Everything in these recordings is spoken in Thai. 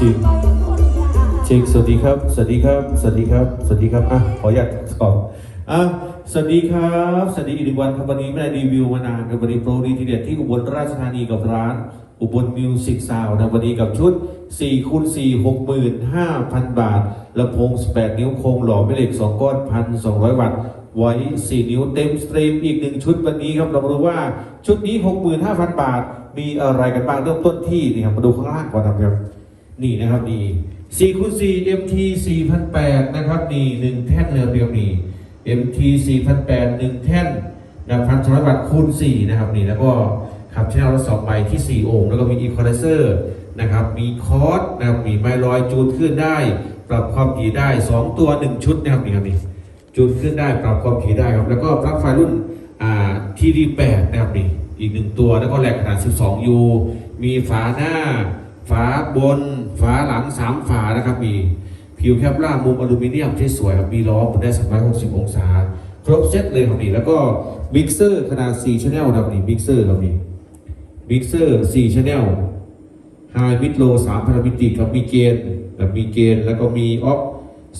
วัสดีครับ สวัสดีครับ สวัสดีครับ สวัสดีครับ อะ ขออนุญาตตอบอะ สวัสดีครับ สวัสดีอีกหนึ่งวันครับวันนี้ไม่ได้รีวิวมานานครับวันนี้โปรดีทีเด็ดที่อุบลราชธานีกับร้านอุบลมิวสิกซาวนะวันนี้กับชุด4คูณ4 65,000 บาทลำโพง 18 นิ้วโครงหล่อแม่เหล็ก 2 ก้อน 1,200 วัตต์ไว้ 4 นิ้วเต็มสตรีมอีกหนึ่งชุดวันนี้ครับ เรามาดูว่าชุดนี้ 65,000 บาท มีอะไรกันบ้างเริ่มต้นที่นี่ครับมาดูข้างล่างก่อนนะครับ นี่นะครับนี่4คูณ4 MT 4,800นะครับนี่หนึ่งแท่นเรียวเรียวนี่ MT 4,800หนึ่งแท่นนะพันสองร้อยวัตต์คูณ4นะครับนี่แล้วก็ขับชแนลละสองใบที่ 4 โอห์มแล้วก็มีอีคอ l เซอร์นะครับมีคอร์สนะครับมีไมลอยจูนขึ้นได้ ปรับความถี่ได้ 2 ตัว 1 ชุดนะครับนี่ครับนี่จูนขึ้นได้ปรับความถี่ได้ครับแล้วก็ปลั๊กไฟรุ่นอ่า TD8 นะครับนี่อีกหนึ่งตัวแล้วก็แหลกขนาด 12U มีฝาหน้า ฝาบนฝาหลังสามฝานะครับมีผิวแคปล่ามุมอลูมิเนียมที่สวยครับมีล้อหมุนได้360 องศา ครบเซตเลยครับนี่แล้วก็มิกเซอร์ขนาด4ชแนลครับนี่มิกเซอร์ครับนี่มิกเซอร์4ชแนลไฮมิดโล3พารามิติครับมีเกณฑ์แบบมีเกณฑ์แล้วก็มีออฟ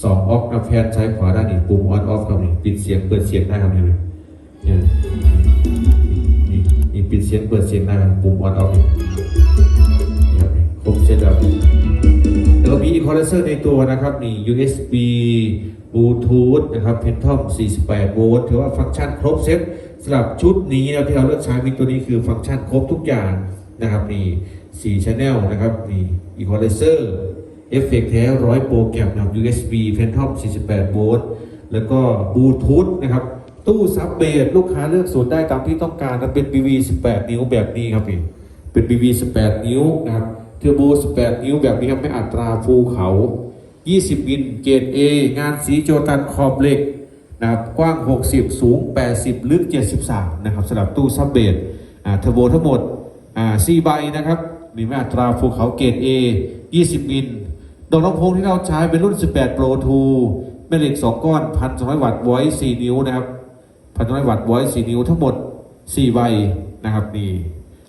สองออฟนะแพนซ้ายขวาด้านนี้ปุ่มออนออฟครับนี่ปิดเสียงเปิดเสียงได้ครับนี่เนี่ยนี่นี่ปิดเสียงเปิดเสียงได้ครับปุ่มออนออฟนี่ ครับครบเซตแล้แล้วก็มีอีคอ l เซอร์ในตัวนะครับนี่ USB Bluetooth นะครับ Phantom 48 โวลต์ถือว่าฟังก์ชันครบเซตสำหรับชุดนี้นะที่เราเลือกใช้มิกตัวนี้คือฟังก์ชันครบทุกอย่างนะครับนี่ 4 Channel นะครับนี่อีคอ l เซอร์เอฟเฟกต์แท้ร้อยโปรแกรมนะครับ USB Phantom 48 โวลต์ แล้วก็บลูทูธนะครับ ตู้ซับเบสลูกค้าเลือกสูตรได้ตามที่ต้องการนะเป็น BV 18 นิ้วแบบนี้ครับพี่ เป็น BB 18 นิ้วนะครับ เทอร์โบ 18 นิ้วแบบนี้ครับไม่อัตราภูเขา 20 มิลเกรด A งานสีโจตันขอบเหล็กนะครับกว้าง 60 สูง 80 ลึก 73 นะครับสำหรับตู้ซับเบสอ่าเทอร์โบทั้งหมดอ่า4ใบนะครับ มีไม่อัตราภูเขาเกรด A 20 มิลดอกลำโพงที่เราใช้เป็นรุ่น 18 Pro 2แม่เหล็ก 2 ก้อน 1,200 วัตต์ไว้4นิ้วนะครับพันร้อยวัตต์ไว้สี่นิ้วทั้งหมดสี่ใบนะครับนี่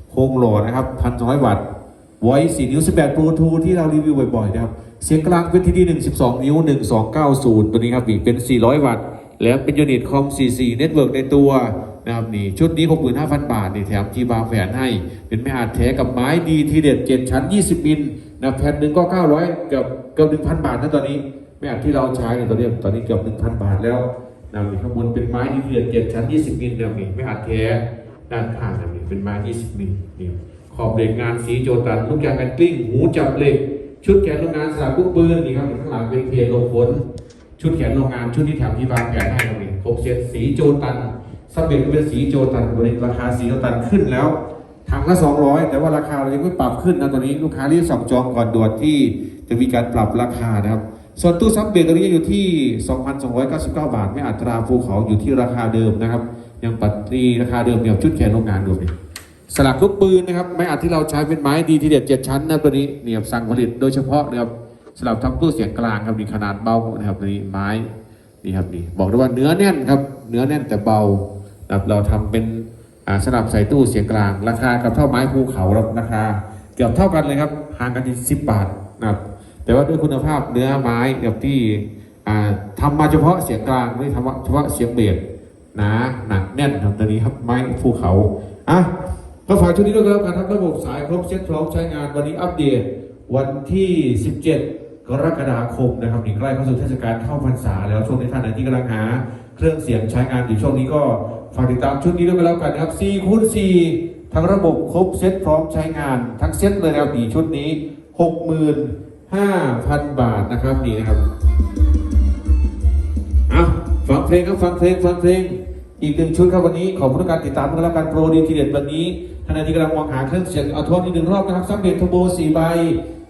โครงหล่อนะครับพันร้อยวัตต์ ไว้สี่นิ้วสิบแปดโปรทูที่เรารีวิวบ่อยๆ นะครับ เสียงกลางเป็นที่ดีหนึ่งสิบสองนิ้วหนึ่งสองเก้าศูนย์ตัวนี้ครับนี่เป็นสี่ร้อยวัตต์ แล้วเป็นยูนิตคอมสี่สี่เน็ตเวิร์กในตัวนะครับนี่ชุดนี้หกหมื่นห้าพันบาทนี่แถมจีบาแฝนให้ เป็นแม่อาจแท้กับไม้ดีทีเด็ดเจ็ดชั้นยี่สิบมิลนะแผ่นหนึ่งก็เก้าร้อยเกือบเกือบหนึ่งพันบาทนะตอนนี้แม่อาจที่เราใช้เนี่ยตอนนี้ตอนนี้เกือบหนึ่งพันบาทแล้วนำนี่ข้างบนเป็นไม้ที่เดือดเจ็ดชั้น 20 มิลนี่ยนี่ไม่อัดแท้ด้านข้างนะนี่เป็นไม้ 20 มิลนี่ ขอบเหล็กงานสีโจตันลูกยางกันกลิ้ง หูจับเหล็ก ชุดแขนโรงงานสลับลูกปืนนี่ครับข้างหลังเป็นเคลงฝนชุดแขนโรงงานชุดที่แถมที่บางแผนให้ครับนี่ครบเซตสีโจตันซับเบตก็เป็นสีโจตันวันนี้ราคาสีโจตันขึ้นแล้วถังละ 200 แต่ว่าราคาเรายังไม่ปรับขึ้นนะตอนนี้ลูกค้ารีบสั่งจองก่อนด่วนที่จะมีการปรับราคานะครับส่วนตู้ซับเบรกตัวนี้อยู่ที่ 2,299 บาท ไม่อัตราภูเขาอยู่ที่ราคาเดิมนะครับ ยังปัดนีราคาเดิมเดียวชุดแขนโรงงานดูนี่ สลักลูกปืนนะครับไม่อัดที่เราใช้เป็นไม้ดีทีเด็ดเจ็ดชั้นนะตัวนี้เนี่ยสั่งผลิตโดยเฉพาะนะครับสำหรับทำตู้เสียงกลางครับมีขนาดเบานะครับตัวนี้ไม้นี่ครับนี่บอกได้ว่าเนื้อแน่นครับเนื้อแน่นแต่เบาครับเราทำเป็นสนับใส่ตู้เสียงกลาง ราคากับเท่าไม้ภูเขาครับราคาเกือบเท่ากันเลยครับห่างกันที่สิบบาทนะครับแต่ว่าด้วยคุณภาพเนื้อไม้แบบที่อ่าทำมาเฉพาะเสียงกลางไม่ทำเฉพาะเสียงเบสหนาหนักแน่นครับตัวนี้ครับไม้ภูเขาอะ ก็ฝากชุดนี้ด้วยกันแล้วกันครับระบบสายครบเซ็ตพร้อมใช้งานวันนี้อัปเดตวันที่ 17 กรกฎาคมนะครับนี่ใกล้เข้าสู่เทศกาลเข้าพรรษาแล้วช่วงนี้ท่านไหนที่กำลังหา เครื่องเสียงใช้งานอยู่ช่วงนี้ก็ฝากติดตามชุดนี้ด้วยกันแล้วกันนะครับ4คูณ4ทั้งระบบครบเซ็ตพร้อมใช้งาน ทั้งเซ็ตเลยนะครับนี่ชุดนี้ 65,000 บาทนะครับนี่นะครับเอาฟังเพลงครับฟังเพลงฟังเพลง อีกหนึ่งชุดครับวันนี้ขอบคุณทุกการติดตามกันแล้วกันโปรดีทีเด็ดวันนี้ ท่านใดที่กำลังมองหาเครื่องเสียงเอาทวนอีกหนึ่งรอบนะครับซับเบทโทโบ4ใบ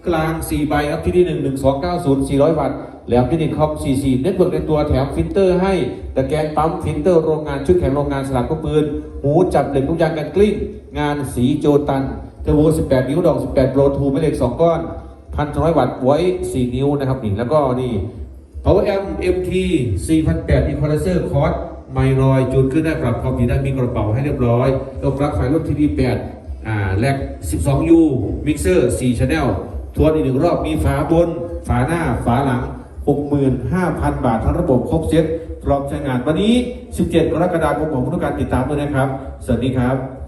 กลาง 4 ใบครับที่ที่1 1 2 9 0 400 วัตต์แล้วที่นี่คอม44เน็ตเวิร์กในตัวแถมฟิลเตอร์ให้ตะแกรงปั๊มฟิลเตอร์โรงงานชุดแข็งโรงงานสลักก็ปืนหูจับเหล็กลูกยางกันกลิ้ง งานสีโจตันเทอร์โบ18 นิ้วดอก 18โปรทูไม่เหล็ก 2 ก้อนพันสองร้อยวัตต์ไว้ 4 นิ้วนะครับนี่แล้วก็นี่ Power Amp MT 4008 Equalizer Cos ไมลอยจูนขึ้นได้ปรับความถี่ได้มีกระเป๋าให้เรียบร้อยแล้วปลั๊กไฟรถทีดี8อ่าแลก 12U มิกเซอร์4 Channel ทวนอีกหนึ่งรอบมีฝาบน ฝาหน้าฝาหลัง 65,000 บาททั้งระบบครบเซ็ตพร้อมใช้งานวันนี้ 17 กรกฎาคมผมต้องการติดตามด้วยนะครับ สวัสดีครับ